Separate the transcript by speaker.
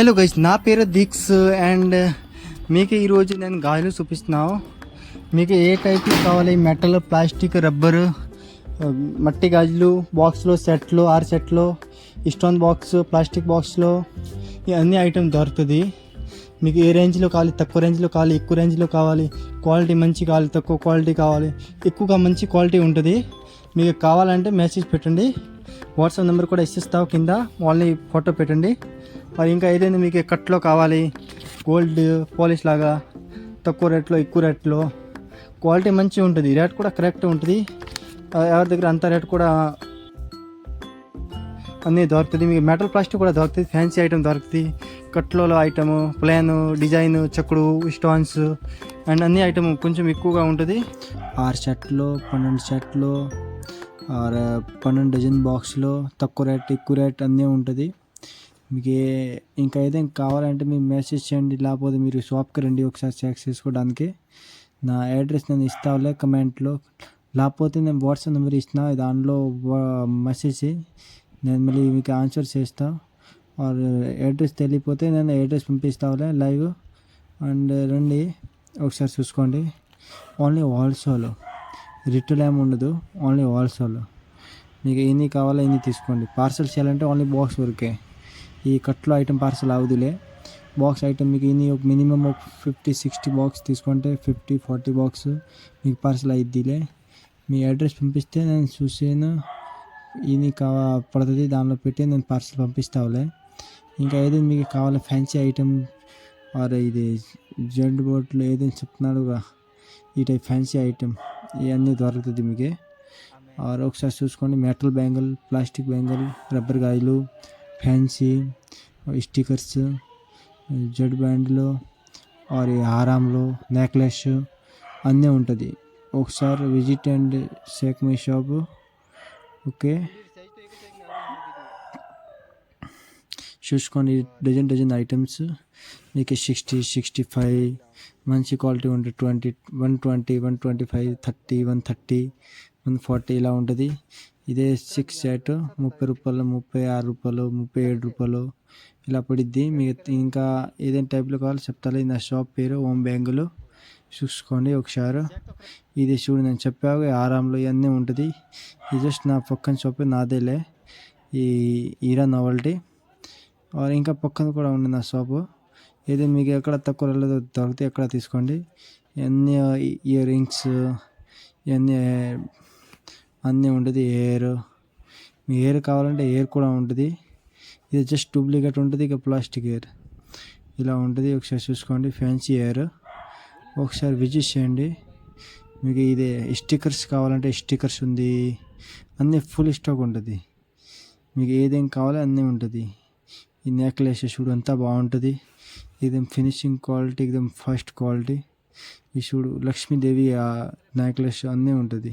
Speaker 1: Hello guys నా పేరు దీక్స్ and uh, మీకు ఈరోజు నేను గాజులు చూపిస్తున్నాను మీకు ఏ టైప్ కావాలి? మెటల్ ప్లాస్టిక్ రబ్బర్ మట్టి గాజులు బాక్స్లో సెట్లు ఆరు సెట్లు స్టోన్ బాక్స్ ప్లాస్టిక్ బాక్స్లో ఈ అన్ని దొరుకుతుంది. మీకు ఏ రేంజ్లో కావాలి? తక్కువ రేంజ్లో కావాలి? ఎక్కువ రేంజ్లో కావాలి? క్వాలిటీ మంచి కావాలి? తక్కువ క్వాలిటీ కావాలి? ఎక్కువగా మంచి క్వాలిటీ ఉంటుంది. మీకు కావాలంటే మెసేజ్ పెట్టండి. వాట్సాప్ నెంబర్ కూడా ఇస్తావు కింద. వాళ్ళని ఫోటో పెట్టండి. మరి ఇంకా ఏదైనా మీకు కట్లో కావాలి? గోల్డ్ పాలిష్ లాగా తక్కువ రేట్లో ఎక్కువ రేట్లో. క్వాలిటీ మంచిగా ఉంటుంది. రేట్ కూడా కరెక్ట్ ఉంటుంది. ఎవరి దగ్గర అంత రేట్ కూడా అన్నీ దొరుకుతుంది. మీకు మెటల్ ప్లాస్టిక్ కూడా దొరుకుతుంది. ఫ్యాన్సీ ఐటమ్ దొరుకుతుంది. కట్లో ఐటెము ప్లాను డిజైన్ చెక్కుడు స్టోన్స్ అండ్ అన్ని ఐటమ్ కొంచెం ఎక్కువగా ఉంటుంది. ఆరు షర్ట్లు పన్నెండు షర్ట్లు ఆర్ పన్నెండు డజన్ బాక్స్లో తక్కువ రేట్ ఎక్కువ రేట్ అన్నీ ఉంటుంది. మీకు ఏ- ఇంకా ఏదైనా కావాలంటే మీరు మెసేజ్ చేయండి లేకపోతే మీరు షాప్కి రండి ఒకసారి చెక్ చేసుకోవడానికి. నా అడ్రస్ నేను ఇస్తావులే కమెంట్లో. లేకపోతే నేను వాట్సాప్ నెంబర్ ఇస్తున్నా దానిలో మెసేజ్ నేను మళ్ళీ మీకు ఆన్సర్ చేస్తా. ఆర్ అడ్రస్ తెలియపోతే నేను అడ్రస్ పంపిస్తావులే లైవ్ అండ్ రండి ఒకసారి చూసుకోండి. ఓన్లీ వాల్సోలో రిటర్న్ ఏమి ఉండదు. ఓన్లీ వాల్సోలో మీకు ఎన్ని కావాలో ఎన్ని తీసుకోండి. పార్సల్ చేయాలంటే ఓన్లీ బాక్స్ వరకే. ఈ కట్లో ఐటమ్ పార్సల్ అవుదులే బాక్స్ ఐటమ్ మీకు ఇన్ని ఒక మినిమం ఒక ఫిఫ్టీ సిక్స్టీ బాక్స్ తీసుకుంటే ఫిఫ్టీ ఫార్టీ బాక్స్ మీకు పార్సల్ అయిద్దిలే. మీ అడ్రస్ పంపిస్తే నేను చూసాను. ఇది కావా పడుతుంది దానిలో పెట్టి నేను పార్సల్ పంపిస్తావులే. ఇంకా ఏదైనా మీకు కావాలి ఫ్యాన్సీ ఐటమ్ ఆర్ ఇది జెంట్ బోట్లు ఏదైనా చెప్తున్నాడుగా ఈ టైప్ ఫ్యాన్సీ ఐటమ్ ఇవన్నీ దొరుకుతుంది మీకు. ఆర్ ఒకసారి చూసుకోండి metal bangle plastic bangle rubber గాయలు fancy stickers జడ్ బ్యాండ్లు ఆర్ ఈ హారాంలో నెక్లెస్ అన్నీ ఉంటుంది. ఒకసారి visit and shake my shop. Okay? చూసుకొని డజన్ డజన్ ఐటమ్స్. మీకు సిక్స్టీ సిక్స్టీ ఫైవ్ మంచి క్వాలిటీ ఉంటుంది twenty one twenty one twenty five thirty one thirty one forty ఇలా ఉంటుంది. ఇదే సిక్స్ సెట్ ముప్పై రూపాయలు ముప్పై ఆరు రూపాయలు ముప్పై ఏడు రూపాయలు. ఇలా పడిద్ది. మీకు ఇంకా ఏదైనా టైప్లో కావాలో చెప్తాను నా షాప్ పేరు ఓం బ్యాంగులు చూసుకోండి ఒకసారి. ఇది చూడు నేను చెప్పావు ఆరాంలో ఇవన్నీ ఉంటుంది. ఇది జస్ట్ నా పక్కన షాప్ నాదేలే. ఈ ఈరా నావల్టీ ఇంకా పక్కన కూడా ఉంది నా షాపు ఏది మీకు ఎక్కడ తక్కువ రేట్లో దొరికితే ఎక్కడ తీసుకోండి. ఎన్ని ఇయర్ రింగ్స్ ఎన్ని అన్నీ ఉంటుంది ఎయిర్ మీ ఎయిర్ కావాలంటే ఎయిర్ కూడా ఉంటుంది. ఇది జస్ట్ డూప్లికేట్ ఉంటుంది ఇక ప్లాస్టిక్ ఎయిర్ ఇలా ఉంటుంది ఒకసారి చూసుకోండి ఫ్యాన్సీ ఎయిర్ ఒకసారి విజిట్ చేయండి. మీకు ఇది స్టిక్కర్స్ కావాలంటే స్టిక్కర్స్ ఉంది. అన్నీ ఫుల్ స్టాక్ ఉంటుంది. మీకు ఏదేం కావాలో అన్నీ ఉంటుంది. ఈ నెక్లెస్ చూడు అంతా బాగుంటుంది. ఇదేం ఫినిషింగ్ క్వాలిటీ ఇదేం ఫస్ట్ క్వాలిటీ ఈ చూడు లక్ష్మీదేవి నెక్లెస్ అన్నీ ఉంటుంది.